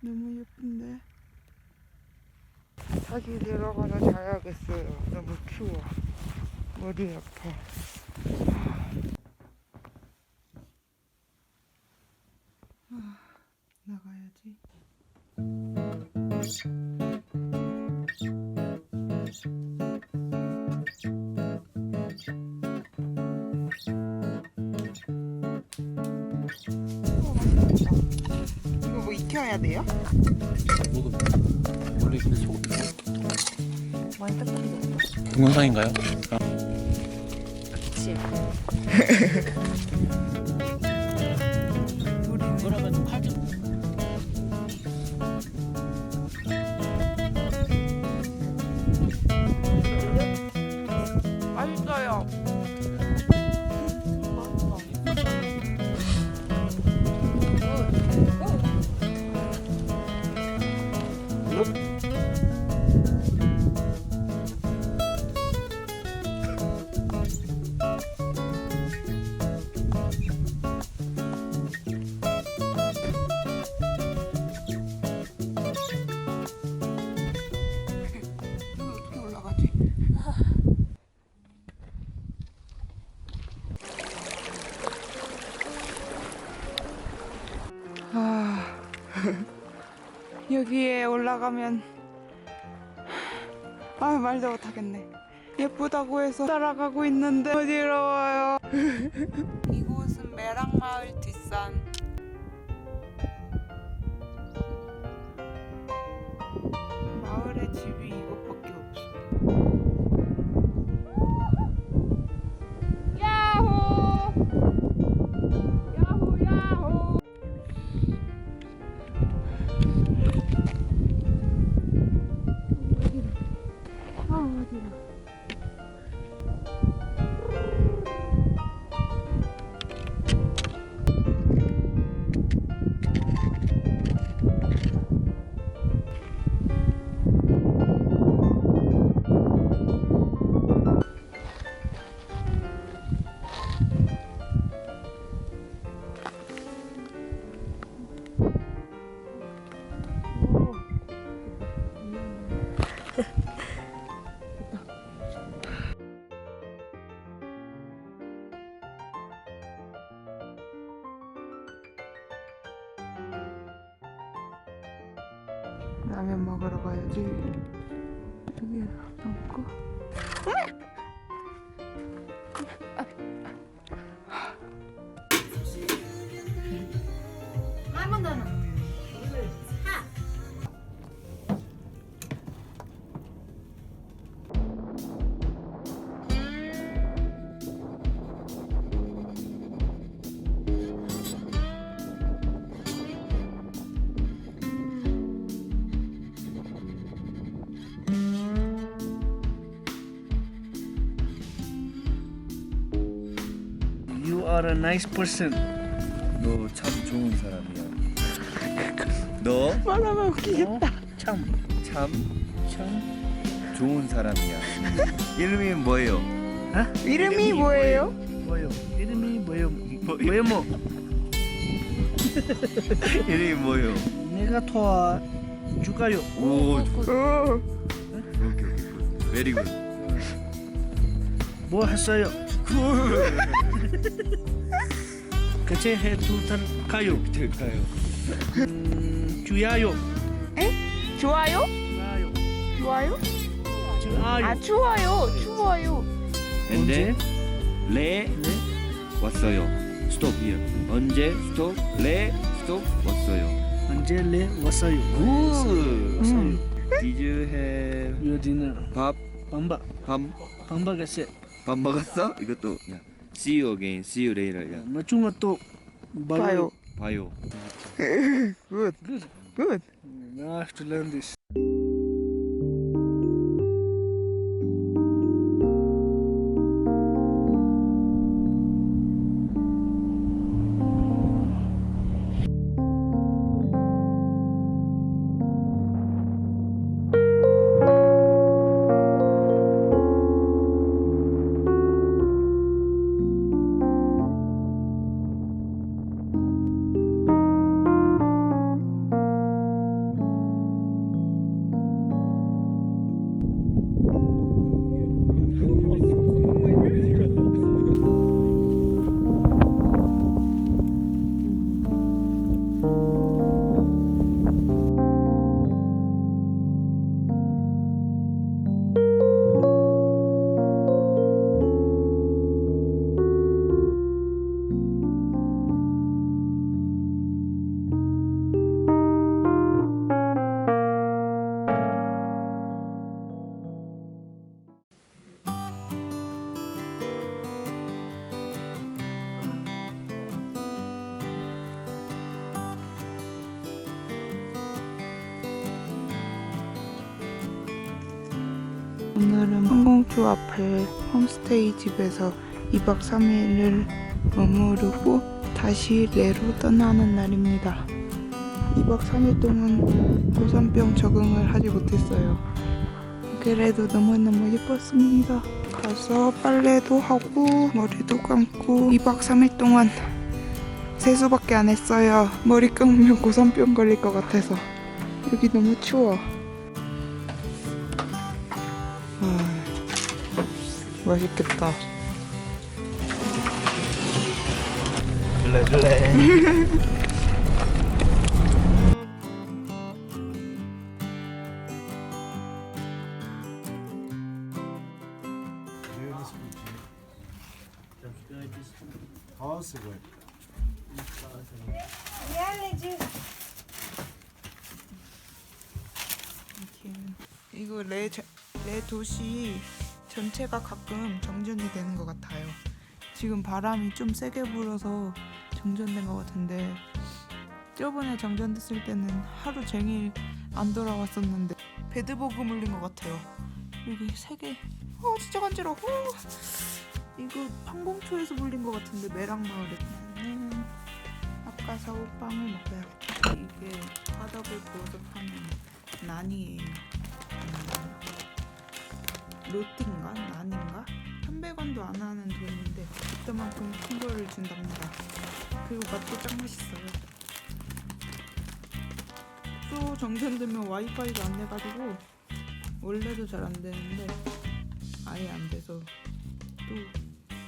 너무 예쁜데. 자기 들어가서 자야겠어요. 너무 추워. 머리 아파. 익혀야 돼요? 먹으면 원래 근데 소금 많이 닦이겠다. 동영상인가요? 그치. 여기에 올라가면 아 말도 못하겠네. 예쁘다고 해서 따라가고 있는데 어지러워요. 이곳은 매랑마을 라면 먹으러 가야지. 여기 담고 are a nice person. 너 참 좋은 사람이야. 너 말하면 웃기겠다 참, 참 참, 좋은 사람이야. 이름이 뭐예요? 아? 이름이 뭐예요? 뭐요? 이름이 뭐요? 뭐요 뭐? 이름이 뭐예요? 내가 도와 줄까요? 오, 오 오케이 오케이. 베리 굿. 뭐 했어요? 같이 해둘까요? 될까요? 음, 주야요. 좋아요? 주야요. 좋아요? 주아요. 아 추워요 추워요 언제? 레 네? 왔어요. 스톱 here. 언제? 스톱. 레 스톱 왔어요. 언제 내 왔어요? 굿. 왔어요. Did you have 요디는 밥? 방바 밥? 방바가세. 밥 먹었어? 이것도 야. See you again. See you later. 야. 나중에 또 봐요 봐요. 굿 Good. 굿. I have to learn this. 오늘은 항공주 앞에 홈스테이 집에서 2박 3일을 머무르고 다시 레로 떠나는 날입니다. 2박 3일 동안 고산병 적응을 하지 못했어요. 그래도 너무너무 예뻤습니다. 가서 빨래도 하고 머리도 감고 2박 3일 동안 세수밖에 안 했어요. 머리 감으면 고산병 걸릴 것 같아서 여기 너무 추워. 맛있겠다. 줄래 줄래. 이거 레, 저- 레 도시 전체가 가끔 정전이 되는 것 같아요. 지금 바람이 좀 세게 불어서 정전된 것 같은데 저번에 정전됐을 때는 하루 종일 안 돌아왔었는데 배드버그 물린 것 같아요. 여기 세 개. 어 진짜 간지러워. 어. 이거 판공초에서 물린 것 같은데 매랑마을에. 음, 아까 사오빵을 먹어야겠다. 이게 화덕을 구워서 파는 난이에요. 음, 로띠인가? 난인가? 300원도 안 하는 돈인데 그만큼 큰 거를 준답니다. 그리고 맛도 짱 맛있어요. 또 정전 되면 와이파이가 안 돼가지고 원래도 잘 안 되는데 아예 안 돼서 또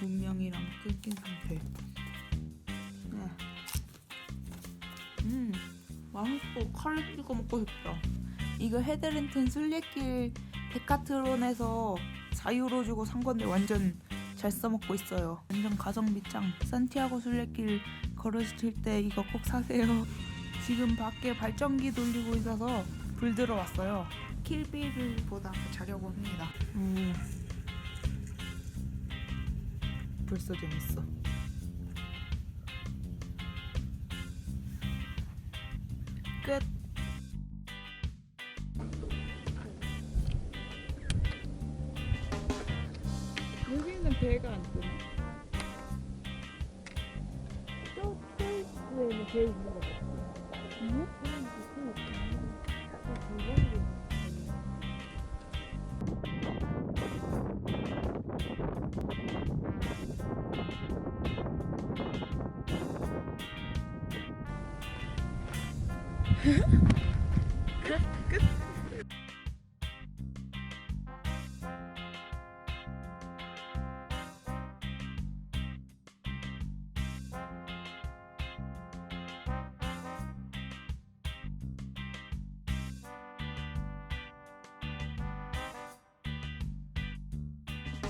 문명이랑 끊긴 상태. 네. 음 맛있어. 카레 찍어 먹고 싶다. 이거 헤드랜튼 순례길 데카트론에서 자유로 주고 산 건데 완전 잘 써먹고 있어요. 완전 가성비 짱. 산티아고 순례길 걸으실 때 이거 꼭 사세요. 지금 밖에 발전기 돌리고 있어서 불 들어왔어요. 킬비를 보다 자려고 합니다. 음. 벌써 재밌어. 끝. 배가 안 뜨네. 저 페이스에는 배 있는 거 같아. 응?